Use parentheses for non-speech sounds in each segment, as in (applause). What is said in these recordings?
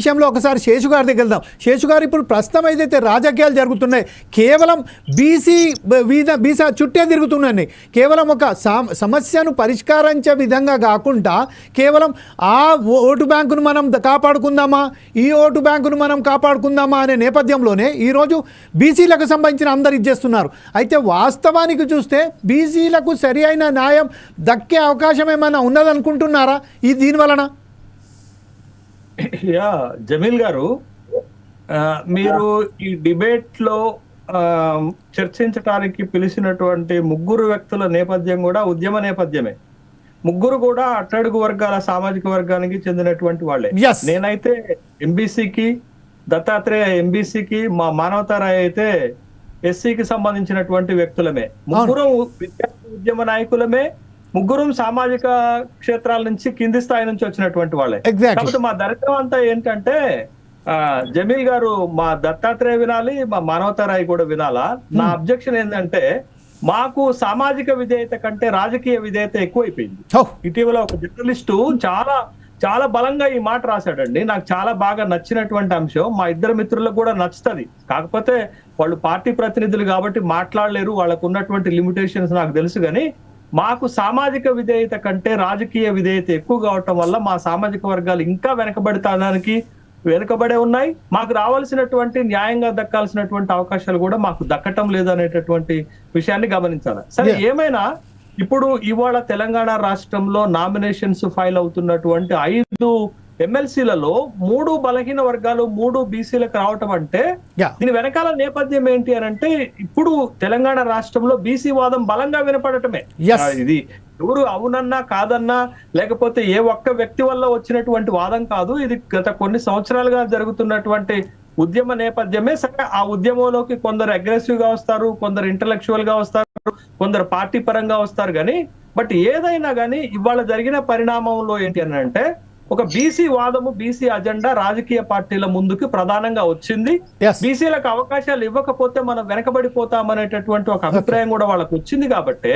విషయంలో ఒకసారి శేషు గారి దగ్గర వెళ్దాం. శేషు గారు ఇప్పుడు ప్రస్తుతం ఏదైతే రాజకీయాలు జరుగుతున్నాయి కేవలం బీసీ వీధ బీసా చుట్టే తిరుగుతున్నాయి కేవలం ఒక సమస్యను పరిష్కరించే విధంగా కాకుండా కేవలం ఆ ఓటు బ్యాంకును మనం కాపాడుకుందామా ఈ ఓటు బ్యాంకును మనం కాపాడుకుందామా అనే నేపథ్యంలోనే ఈరోజు బీసీలకు సంబంధించిన అందరు ఇచ్చేస్తున్నారు అయితే వాస్తవానికి చూస్తే బీసీలకు సరి అయిన న్యాయం దక్కే అవకాశం ఏమైనా ఉన్నదనుకుంటున్నారా? ఈ దీని వలన? యా జమీల్ గారు మీరు ఈ డిబేట్లో ఆ, చర్చించడానికి పిలిచినటువంటి ముగ్గురు వ్యక్తుల నేపథ్యం కూడా ఉద్యమ నేపథ్యమే. ముగ్గురు కూడా అట్టడుగు వర్గాల సామాజిక వర్గానికి చెందినటువంటి వాళ్ళే. నేనైతే ఎంబీసీకి దత్తాత్రేయ ఎంబీసీకి మా మానవతారాయ్ అయితే ఎస్సీకి సంబంధించినటువంటి వ్యక్తులమే. ముగ్గురు విద్యార్థి ఉద్యమ నాయకులమే ముగ్గురు సామాజిక క్షేత్రాల నుంచి కింది స్థాయి నుంచి వచ్చినటువంటి వాళ్ళే. కాకపోతే మా దరిద్రం అంతా ఏంటంటే ఆ జమీల్ గారు మా దత్తాత్రేయ వినాలి మా మానవతారాయ్ కూడా వినాలా? నా అబ్జెక్షన్ ఏంటంటే మాకు సామాజిక విధేయత కంటే రాజకీయ విధేయత ఎక్కువైపోయింది. ఇటీవల ఒక జర్నలిస్టు చాలా చాలా బలంగా ఈ మాట రాశాడండి. నాకు చాలా బాగా నచ్చినటువంటి అంశం. మా ఇద్దరు మిత్రులకు కూడా నచ్చుతుంది. కాకపోతే వాళ్ళు పార్టీ ప్రతినిధులు కాబట్టి మాట్లాడలేరు. వాళ్ళకు ఉన్నటువంటి లిమిటేషన్స్ నాకు తెలుసు కానీ మాకు సామాజిక విధేయత కంటే రాజకీయ విధేయత ఎక్కువ కావటం వల్ల మా సామాజిక వర్గాలు ఇంకా వెనకబడతానికి వెనుకబడే ఉన్నాయి. మాకు రావాల్సినటువంటి న్యాయంగా దక్కాల్సినటువంటి అవకాశాలు కూడా మాకు దక్కటం లేదు అనేటటువంటి విషయాన్ని గమనించాలి. సరే. ఏమైనా? ఇప్పుడు ఇవాళ తెలంగాణ రాష్ట్రంలో నామినేషన్స్ ఫైల్ అవుతున్నటువంటి ఐదు ఎమ్మెల్సీలలో మూడు బలహీన వర్గాలు మూడు బీసీలకు రావటం అంటే దీని వెనకాల నేపథ్యం ఏంటి అని అంటే ఇప్పుడు తెలంగాణ రాష్ట్రంలో బీసీ వాదం బలంగా వినపడటమే. ఇది ఎవరు అవునన్నా కాదన్నా లేకపోతే ఏ ఒక్క వ్యక్తి వల్ల వచ్చినటువంటి వాదం కాదు ఇది గత కొన్ని సంవత్సరాలుగా జరుగుతున్నటువంటి ఉద్యమ నేపథ్యమే సరే ఆ ఉద్యమంలోకి కొందరు అగ్రెసివ్గా వస్తారు కొందరు ఇంటలెక్చువల్గా వస్తారు కొందరు పార్టీ పరంగా వస్తారు కానీ బట్ ఏదైనా కానీ ఇవాళ జరిగిన పరిణామంలో ఏంటి అని అంటే ఒక బీసీ వాదము బీసీ అజెండా రాజకీయ పార్టీల ముందుకు ప్రధానంగా వచ్చింది. బీసీలకు అవకాశాలు ఇవ్వకపోతే మనం వెనకబడిపోతామనేటటువంటి ఒక అభిప్రాయం కూడా వాళ్ళకు వచ్చింది కాబట్టి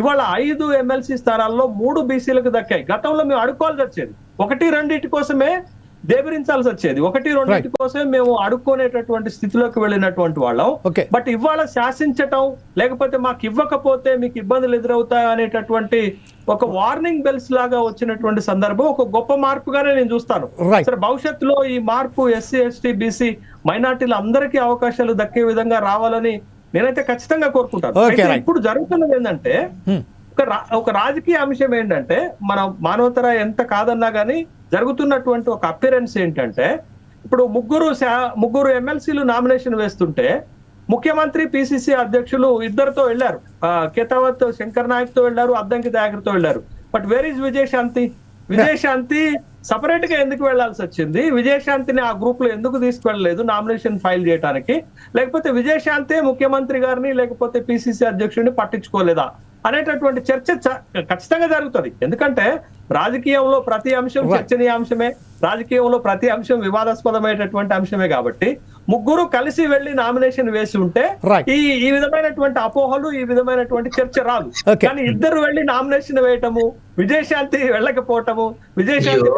ఇవాళ ఐదు ఎమ్మెల్సీ స్థానాల్లో మూడు బీసీలకు దక్కాయి. గతంలో మేము అడుక్కోవాల్సి వచ్చేది. ఒకటి రెండింటి కోసమే దేబరించాల్సి వచ్చేది. ఒకటి రెండింటి కోసమే మేము అడుక్కునేటటువంటి స్థితిలోకి వెళ్ళినటువంటి వాళ్ళం. బట్ ఇవాళ శాసించటం లేకపోతే మాకు ఇవ్వకపోతే మీకు ఇబ్బందులు ఎదురవుతాయి అనేటటువంటి ఒక వార్నింగ్ బెల్స్ లాగా వచ్చినటువంటి సందర్భం ఒక గొప్ప మార్పుగానే నేను చూస్తాను. సరే భవిష్యత్తులో ఈ మార్పు ఎస్సీ ఎస్టీ బీసీ మైనార్టీలు అందరికీ అవకాశాలు దక్కే విధంగా రావాలని నేనైతే ఖచ్చితంగా కోరుకుంటాను. ఇప్పుడు జరుగుతున్నది ఏంటంటే ఒక రా- ఒక రాజకీయ అంశం ఏంటంటే మన మానవతర ఎంత కాదన్నా గానీ జరుగుతున్నటువంటి ఒక అపిరెన్స్ ఏంటంటే ఇప్పుడు ముగ్గురు ముగ్గురు ఎమ్మెల్సీలు నామినేషన్ వేస్తుంటే ముఖ్యమంత్రి పిసిసి అధ్యక్షులు ఇద్దరితో వెళ్ళారు. ఆ, కేతావత్ శంకర్ నాయక్తో వెళ్ళారు అద్దంకి దయాకర్తో వెళ్ళారు. But where is Vijayashanti? Vijayashanti సపరేట్గా ఎందుకు వెళ్ళాల్సి వచ్చింది? విజయశాంతిని ఆ గ్రూప్లో ఎందుకు తీసుకువెళ్ళలేదు నామినేషన్ ఫైల్ చేయడానికి లేకపోతే విజయశాంతి ముఖ్యమంత్రి గారిని లేకపోతే పిసిసి అధ్యక్షుడిని పట్టించుకోలేదా? అనేటటువంటి చర్చ ఖచ్చితంగా జరుగుతుంది. ఎందుకంటే రాజకీయంలో ప్రతి అంశం. చర్చనీయాంశమే రాజకీయంలో ప్రతి అంశం వివాదాస్పదమైనటువంటి అంశమే కాబట్టి ముగ్గురు కలిసి వెళ్ళి నామినేషన్ వేసి ఉంటే. ఈ ఈ విధమైనటువంటి అపోహలు ఈ విధమైనటువంటి చర్చ రాదు. కానీ ఇద్దరు వెళ్ళి నామినేషన్ వేయటము విజయశాంతి వెళ్ళకపోవటము విజయశాంతి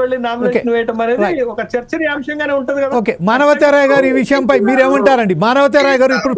వెళ్ళి నామినేషన్ వేయటం అనేది. ఒక చర్చనీయాంశంగానే ఉంటది కదా ఓకే మానవతారాయ్ గారు ఈ విషయంపై (laughs) మీరేమంటారండి మానవతారాయ్ గారు ఇప్పుడు